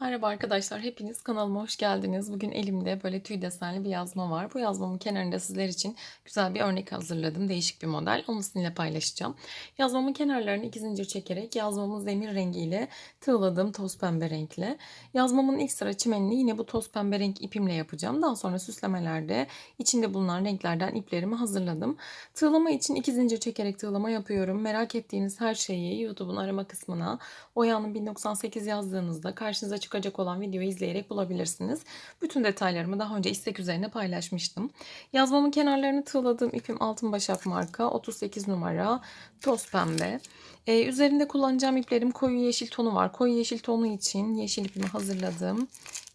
Merhaba arkadaşlar, hepiniz kanalıma hoş geldiniz. Bugün elimde böyle tüy desenli bir yazma var. Bu yazmamın kenarında sizler için güzel bir örnek hazırladım. Değişik bir model. Onu sizinle paylaşacağım. Yazmamın kenarlarını iki zincir çekerek yazmamın zemir rengiyle tığladım toz pembe renkle. Yazmamın ilk sıra çimenini yine bu toz pembe renk ipimle yapacağım. Daha sonra süslemelerde içinde bulunan renklerden iplerimi hazırladım. Tığlama için iki zincir çekerek tığlama yapıyorum. Merak ettiğiniz her şeyi YouTube'un arama kısmına Oya'nın 1098 yazdığınızda karşınıza çıkacak olan videoyu izleyerek bulabilirsiniz. Bütün detaylarımı daha önce istek üzerine paylaşmıştım. Yazmamın kenarlarını tığladığım ipim Altın Başak marka 38 numara toz pembe. Ee, üzerinde kullanacağım iplerim koyu yeşil tonu var. Koyu yeşil tonu için yeşil ipimi hazırladım.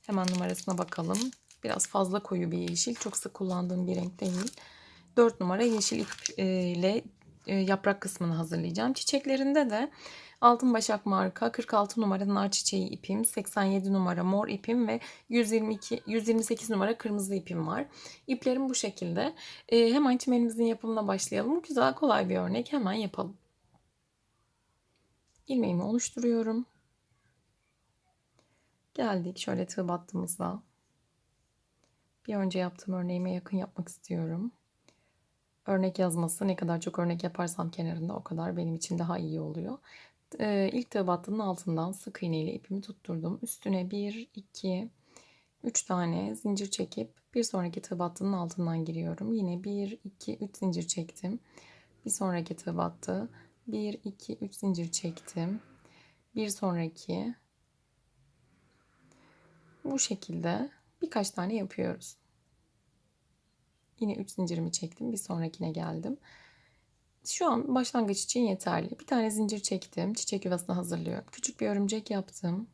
Hemen numarasına bakalım. Biraz fazla koyu bir yeşil. Çok sık kullandığım bir renk değil. 4 numara yeşil ip e, ile e, yaprak kısmını hazırlayacağım. Çiçeklerinde de Altın Başak marka 46 numara nar çiçeği ipim, 87 numara mor ipim ve 122 128 numara kırmızı ipim var. İplerim bu şekilde. Ee, hemen çimenimizin yapımına başlayalım. Güzel kolay bir örnek. Hemen yapalım. İlmeğimi oluşturuyorum. Geldik şöyle tığ battığımızda. Bir önce yaptığım örneğime yakın yapmak istiyorum. Örnek yazması ne kadar çok örnek yaparsam kenarında o kadar benim için daha iyi oluyor. Ee, ilk tığ altından sık iğne ile ipimi tutturdum. Üstüne 1, 2, 3 tane zincir çekip bir sonraki tığ altından giriyorum. Yine 1, 2, 3 zincir çektim. Bir sonraki tığ battı. 1, 2, 3 zincir çektim. Bir sonraki bu şekilde birkaç tane yapıyoruz. Yine 3 zincirimi çektim. Bir sonrakine geldim. Şu an başlangıç için yeterli. Bir tane zincir çektim. Çiçek yuvasını hazırlıyorum. Küçük bir örümcek yaptım.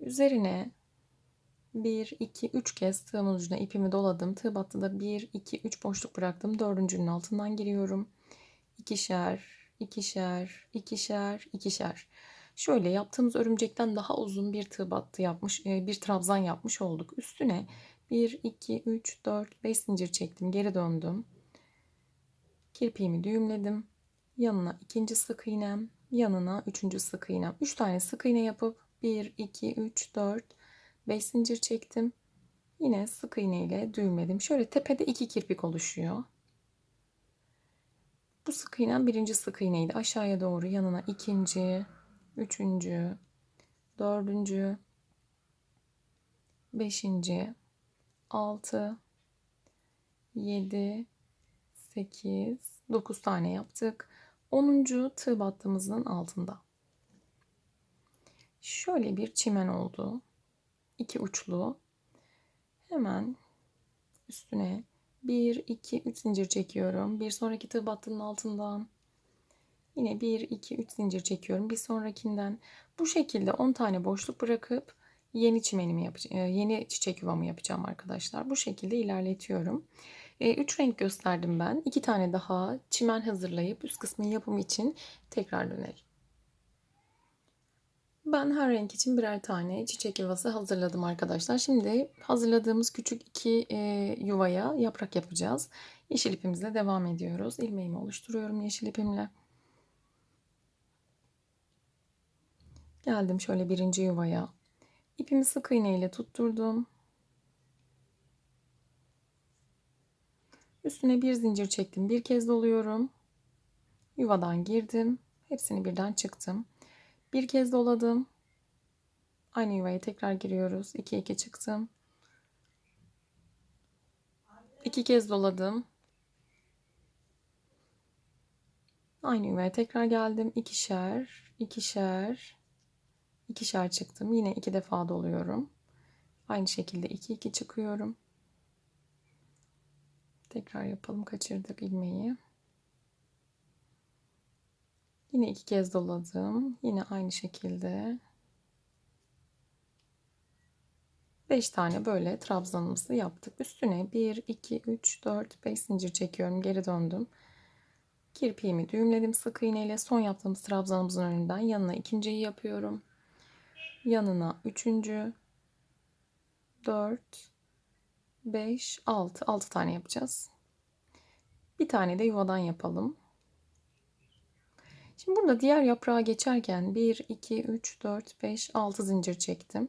Üzerine 1, 2, 3 kez tığımın ucuna ipimi doladım. Tığ battıda 1, 2, 3 boşluk bıraktım. Dördüncünün altından giriyorum. İkişer, ikişer, ikişer, ikişer. Şöyle yaptığımız örümcekten daha uzun bir tığ battı yapmış, e, bir trabzan yapmış olduk. Üstüne 1, 2, 3, 4, 5 zincir çektim. Geri döndüm. Kirpiğimi düğümledim. Yanına ikinci sık iğnem, yanına üçüncü sık iğnem. Üç tane sık iğne yapıp 1, 2, 3, 4, 5 zincir çektim. Yine sık iğne ile düğümledim. Şöyle tepede iki kirpik oluşuyor. Bu sık iğnem birinci sık iğneydi. Aşağıya doğru yanına ikinci, üçüncü, dördüncü, beşinci, altı, yedi, 8, 9 tane yaptık. 10. tığ battığımızın altında. Şöyle bir çimen oldu. İki uçlu. Hemen üstüne 1, 2, 3 zincir çekiyorum. Bir sonraki tığ battığının altından. Yine 1, 2, 3 zincir çekiyorum. Bir sonrakinden. Bu şekilde 10 tane boşluk bırakıp yeni çimenimi yapacağım. Yeni çiçek yuvamı yapacağım arkadaşlar. Bu şekilde ilerletiyorum. 3 e, renk gösterdim ben. 2 tane daha çimen hazırlayıp üst kısmın yapımı için tekrar dönelim. Ben her renk için birer tane çiçek yuvası hazırladım arkadaşlar. Şimdi hazırladığımız küçük iki e, yuvaya yaprak yapacağız. Yeşil ipimizle devam ediyoruz. İlmeğimi oluşturuyorum yeşil ipimle. Geldim şöyle birinci yuvaya. İpimi sık iğne ile tutturdum. Üstüne bir zincir çektim. Bir kez doluyorum. Yuvadan girdim. Hepsini birden çıktım. Bir kez doladım. Aynı yuvaya tekrar giriyoruz. 2 2 çıktım. İki kez doladım. Aynı yuvaya tekrar geldim. İkişer, ikişer, ikişer çıktım. Yine iki defa doluyorum. Aynı şekilde 2 2 çıkıyorum. Tekrar yapalım. Kaçırdık ilmeği. Yine iki kez doladım. Yine aynı şekilde. 5 tane böyle trabzanımızı yaptık. Üstüne 1, 2, 3, 4, 5 zincir çekiyorum. Geri döndüm. Kirpiğimi düğümledim sık iğne ile. Son yaptığımız trabzanımızın önünden yanına ikinciyi yapıyorum. Yanına üçüncü, 4, 5, 6. 6 tane yapacağız. Bir tane de yuvadan yapalım. Şimdi burada diğer yaprağa geçerken 1, 2, 3, 4, 5, 6 zincir çektim.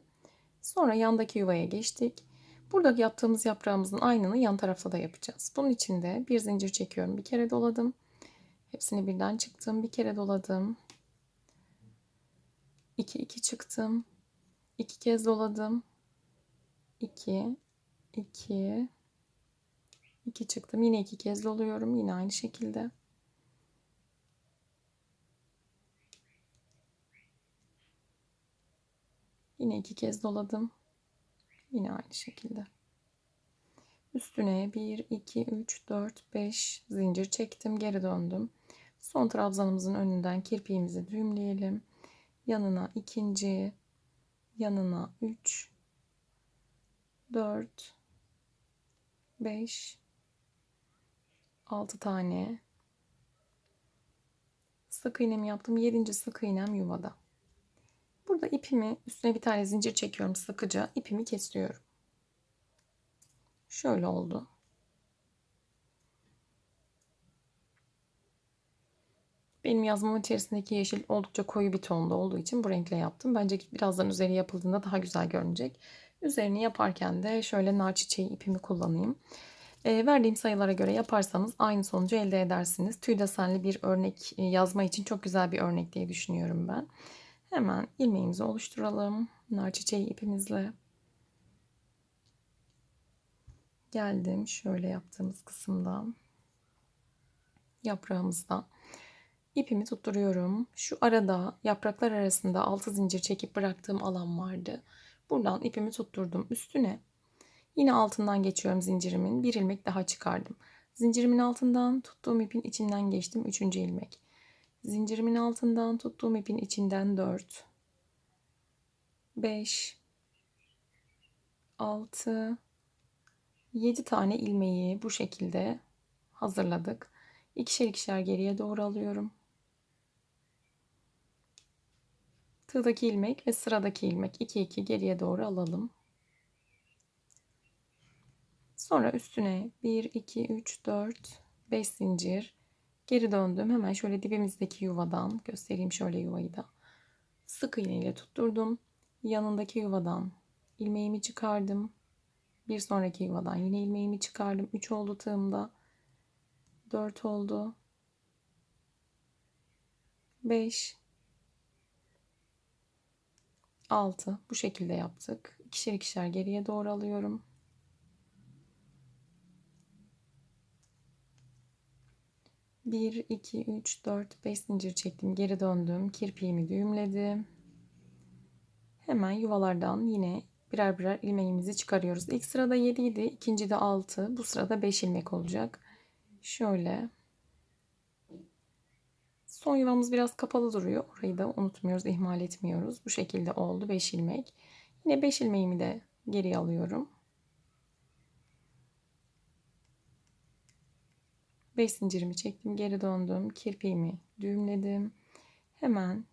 Sonra yandaki yuvaya geçtik. Burada yaptığımız yaprağımızın aynını yan tarafta da yapacağız. Bunun için de bir zincir çekiyorum. Bir kere doladım. Hepsini birden çıktım. Bir kere doladım. 2, 2 çıktım. 2 kez doladım. 2, 2, 2 çıktım. Yine 2 kez doluyorum. Yine aynı şekilde. Yine iki kez doladım. Yine aynı şekilde. Üstüne 1, 2, 3, 4, 5 zincir çektim. Geri döndüm. Son trabzanımızın önünden kirpiğimizi düğümleyelim. Yanına ikinci, yanına 3, 4, 5, 6 tane sık iğnemi yaptım. 7. sık iğnem yuvada. Burada ipimi üstüne bir tane zincir çekiyorum sıkıca. ipimi kesiyorum. Şöyle oldu. Benim yazmam içerisindeki yeşil oldukça koyu bir tonda olduğu için bu renkle yaptım. Bence birazdan üzeri yapıldığında daha güzel görünecek. Üzerini yaparken de şöyle nar çiçeği ipimi kullanayım. E, verdiğim sayılara göre yaparsanız aynı sonucu elde edersiniz. Tüy desenli bir örnek yazma için çok güzel bir örnek diye düşünüyorum ben. Hemen ilmeğimizi oluşturalım. Nar çiçeği ipimizle. Geldim şöyle yaptığımız kısımdan. Yaprağımızda. ipimi tutturuyorum. Şu arada yapraklar arasında altı zincir çekip bıraktığım alan vardı. Buradan ipimi tutturdum. Üstüne yine altından geçiyorum zincirimin. Bir ilmek daha çıkardım. Zincirimin altından tuttuğum ipin içinden geçtim. Üçüncü ilmek. Zincirimin altından tuttuğum ipin içinden 4 5 6 7 tane ilmeği bu şekilde hazırladık. İkişer ikişer geriye doğru alıyorum. Tığdaki ilmek ve sıradaki ilmek 2 2 geriye doğru alalım. Sonra üstüne 1 2 3 4 5 zincir Geri döndüm. Hemen şöyle dibimizdeki yuvadan göstereyim şöyle yuvayı da. Sık iğne ile tutturdum. Yanındaki yuvadan ilmeğimi çıkardım. Bir sonraki yuvadan yine ilmeğimi çıkardım. 3 oldu tığımda. 4 oldu. 5 6 bu şekilde yaptık. İkişer ikişer geriye doğru alıyorum. 1, 2, 3, 4, 5 zincir çektim. Geri döndüm. Kirpiğimi düğümledim. Hemen yuvalardan yine birer birer ilmeğimizi çıkarıyoruz. İlk sırada 7 idi. ikinci de 6. Bu sırada 5 ilmek olacak. Şöyle. Son yuvamız biraz kapalı duruyor. Orayı da unutmuyoruz, ihmal etmiyoruz. Bu şekilde oldu 5 ilmek. Yine 5 ilmeğimi de geri alıyorum. 5 zincirimi çektim. Geri döndüm. Kirpiğimi düğümledim. Hemen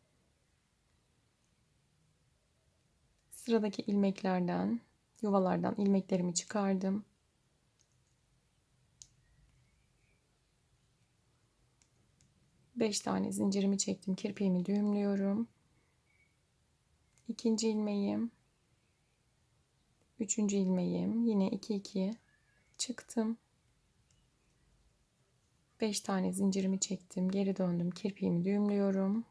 sıradaki ilmeklerden, yuvalardan ilmeklerimi çıkardım. Beş tane zincirimi çektim. Kirpiğimi düğümlüyorum. İkinci ilmeğim. Üçüncü ilmeğim. Yine iki iki çıktım. 5 tane zincirimi çektim. Geri döndüm. Kirpiğimi düğümlüyorum.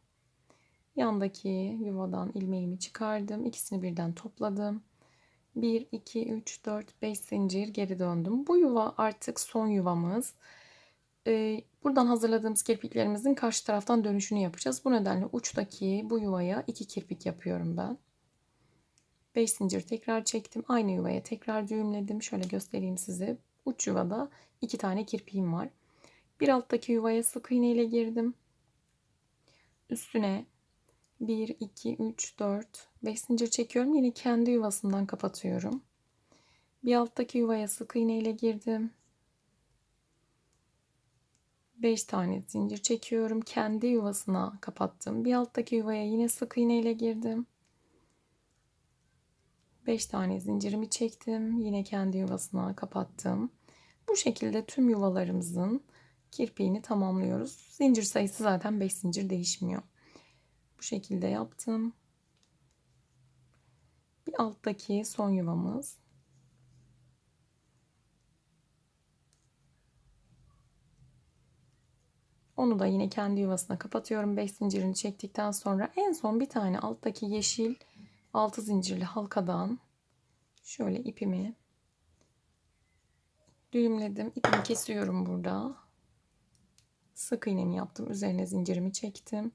Yandaki yuvadan ilmeğimi çıkardım. İkisini birden topladım. 1, 2, 3, 4, 5 zincir geri döndüm. Bu yuva artık son yuvamız. Ee, buradan hazırladığımız kirpiklerimizin karşı taraftan dönüşünü yapacağız. Bu nedenle uçtaki bu yuvaya 2 kirpik yapıyorum ben. 5 zincir tekrar çektim. Aynı yuvaya tekrar düğümledim. Şöyle göstereyim size. Uç yuvada 2 tane kirpiğim var. Bir alttaki yuvaya sık iğne ile girdim. Üstüne 1, 2, 3, 4, 5 zincir çekiyorum. Yine kendi yuvasından kapatıyorum. Bir alttaki yuvaya sık iğne ile girdim. 5 tane zincir çekiyorum. Kendi yuvasına kapattım. Bir alttaki yuvaya yine sık iğne ile girdim. 5 tane zincirimi çektim. Yine kendi yuvasına kapattım. Bu şekilde tüm yuvalarımızın kirpiğini tamamlıyoruz. Zincir sayısı zaten 5 zincir değişmiyor. Bu şekilde yaptım. Bir alttaki son yuvamız. Onu da yine kendi yuvasına kapatıyorum. 5 zincirini çektikten sonra en son bir tane alttaki yeşil 6 zincirli halkadan şöyle ipimi düğümledim. İpimi kesiyorum burada. Sık iğnemi yaptım. Üzerine zincirimi çektim.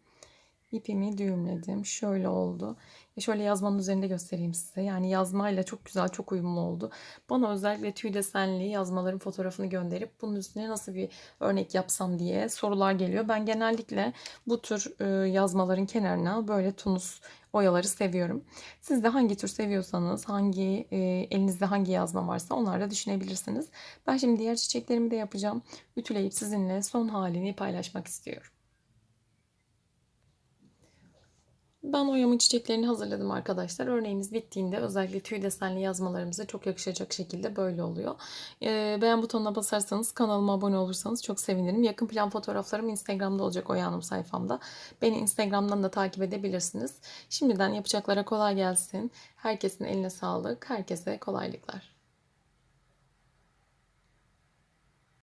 İpimi düğümledim. Şöyle oldu. Ve şöyle yazmanın üzerinde göstereyim size. Yani yazmayla çok güzel, çok uyumlu oldu. Bana özellikle tüy desenli yazmaların fotoğrafını gönderip bunun üstüne nasıl bir örnek yapsam diye sorular geliyor. Ben genellikle bu tür e, yazmaların kenarına böyle tunus oyaları seviyorum. Siz de hangi tür seviyorsanız, hangi e, elinizde hangi yazma varsa onlarla düşünebilirsiniz. Ben şimdi diğer çiçeklerimi de yapacağım. Ütüleyip sizinle son halini paylaşmak istiyorum. Ben oyamın çiçeklerini hazırladım arkadaşlar. Örneğimiz bittiğinde özellikle tüy desenli yazmalarımıza çok yakışacak şekilde böyle oluyor. Ee, beğen butonuna basarsanız kanalıma abone olursanız çok sevinirim. Yakın plan fotoğraflarım Instagram'da olacak Oya Hanım sayfamda. Beni Instagram'dan da takip edebilirsiniz. Şimdiden yapacaklara kolay gelsin. Herkesin eline sağlık. Herkese kolaylıklar.